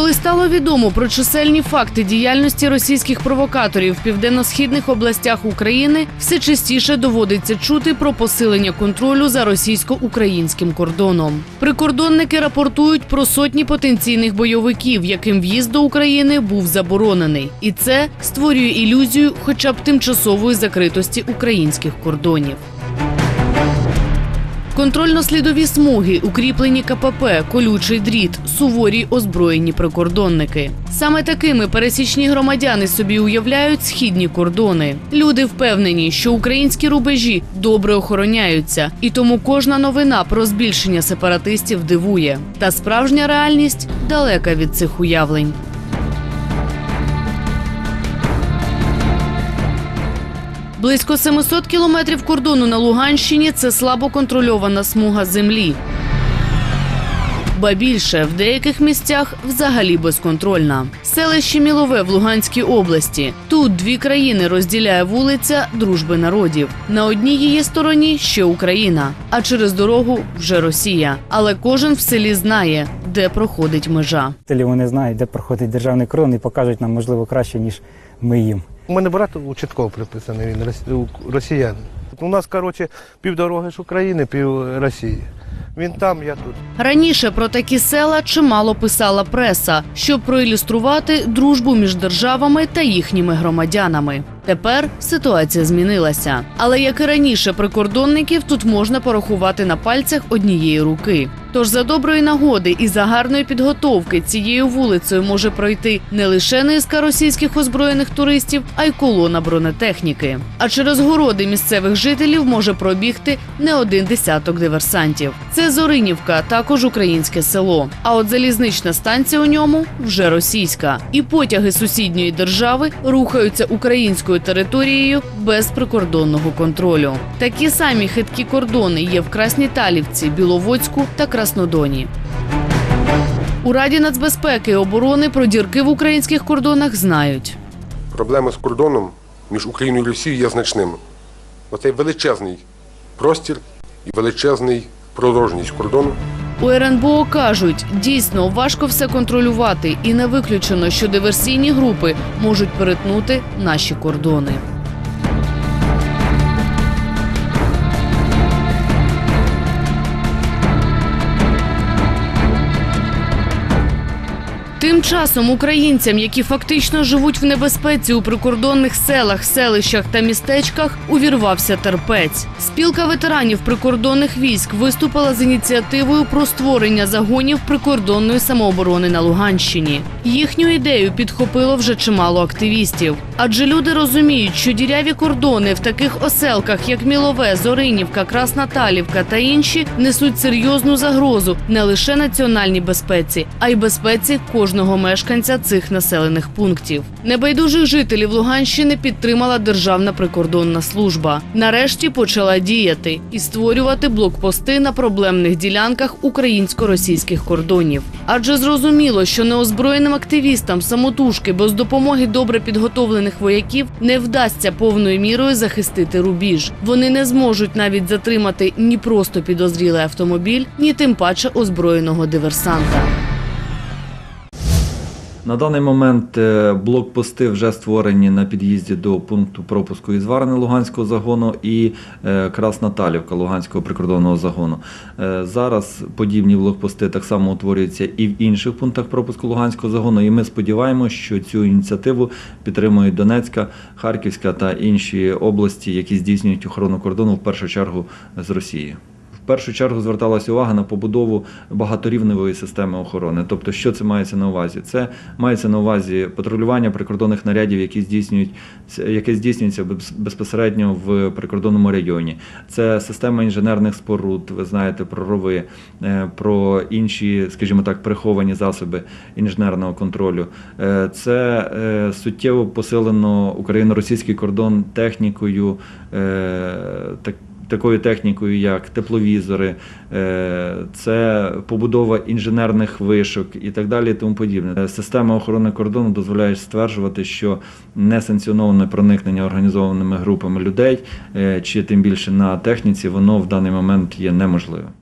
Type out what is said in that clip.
Коли стало відомо про чисельні факти діяльності російських провокаторів в південно-східних областях України, все частіше доводиться чути про посилення контролю за російсько-українським кордоном. Прикордонники рапортують про сотні потенційних бойовиків, яким в'їзд до України був заборонений, і це створює ілюзію, хоча б тимчасової закритості українських кордонів. Контрольно-слідові смуги, укріплені КПП, колючий дріт, суворі озброєні прикордонники. Саме такими пересічні громадяни собі уявляють східні кордони. Люди впевнені, що українські рубежі добре охороняються, і тому кожна новина про збільшення сепаратистів дивує. Та справжня реальність далека від цих уявлень. Близько 700 кілометрів кордону на Луганщині це слабо контрольована смуга землі. Ба більше в деяких місцях взагалі безконтрольна. Селище Мілове в Луганській області. Тут дві країни розділяє вулиця Дружби народів. На одній її стороні ще Україна, а через дорогу вже Росія. Але кожен в селі знає, де проходить межа. Жителі вони знають, де проходить державний кордон і покажуть нам, можливо, краще, ніж ми їм. У мене брат участково приписаний, він рос- у- росіянин. У нас, коротше, півдороги ж України, пів Росії. Він там, я тут. Раніше про такі села чимало писала преса, щоб проілюструвати дружбу між державами та їхніми громадянами. Тепер ситуація змінилася. Але як і раніше, прикордонників тут можна порахувати на пальцях однієї руки. Тож за доброї нагоди і за гарної підготовки цією вулицею може пройти не лише низка російських озброєних туристів, а й колона бронетехніки. А через городи місцевих жителів може пробігти не один десяток диверсантів. Це Зоринівка, також українське село. А от залізнична станція у ньому вже російська. І потяги сусідньої держави рухаються українською територією без прикордонного контролю. Такі самі хиткі кордони є в Красній Талівці, Біловодську та Краснодоні. У Раді нацбезпеки і оборони про дірки в українських кордонах знають. Проблема з кордоном між Україною і Росією є значними. Оцей величезний простір і величезний продовжність кордону У РНБО кажуть, дійсно важко все контролювати, і не виключено, що диверсійні групи можуть перетнути наші кордони. Тим часом українцям, які фактично живуть в небезпеці у прикордонних селах, селищах та містечках, увірвався терпець. Спілка ветеранів прикордонних військ виступила з ініціативою про створення загонів прикордонної самооборони на Луганщині. Їхню ідею підхопило вже чимало активістів. Адже люди розуміють, що діряві кордони в таких оселках, як Мілове, Зоринівка, Красна Талівка та інші, несуть серйозну загрозу не лише національній безпеці, а й безпеці кожного мешканця цих населених пунктів. Небайдужих жителів Луганщини підтримала Державна прикордонна служба. Нарешті почала діяти і створювати блокпости на проблемних ділянках українсько-російських кордонів. Адже зрозуміло, що неозброєним активістам самотужки без допомоги добре підготовлених вояків не вдасться повною мірою захистити рубіж. Вони не зможуть навіть затримати ні просто підозрілий автомобіль, ні тим паче озброєного диверсанта. На даний момент е, блокпости вже створені на під'їзді до пункту пропуску із Варни Луганського загону і е, Красна Талівка Луганського прикордонного загону. Е, Зараз подібні блокпости так само утворюються і в інших пунктах пропуску Луганського загону. І ми сподіваємося, що цю ініціативу підтримують Донецька, Харківська та інші області, які здійснюють охорону кордону в першу чергу з Росією. Першу чергу зверталася увага на побудову багаторівневої системи охорони. Тобто, що це мається на увазі? Це мається на увазі патрулювання прикордонних нарядів, які здійснюють яке здійснюється безпосередньо в прикордонному районі. Це система інженерних споруд. Ви знаєте про рови, е, про інші, скажімо так, приховані засоби інженерного контролю. Е, Це е, суттєво посилено україно-російський кордон технікою. так такою технікою, як тепловізори, е, це побудова інженерних вишок і так далі. і Тому подібне. Е, Система охорони кордону дозволяє стверджувати, що несанкціоноване проникнення організованими групами людей, е, чи тим більше на техніці, воно в даний момент є неможливим.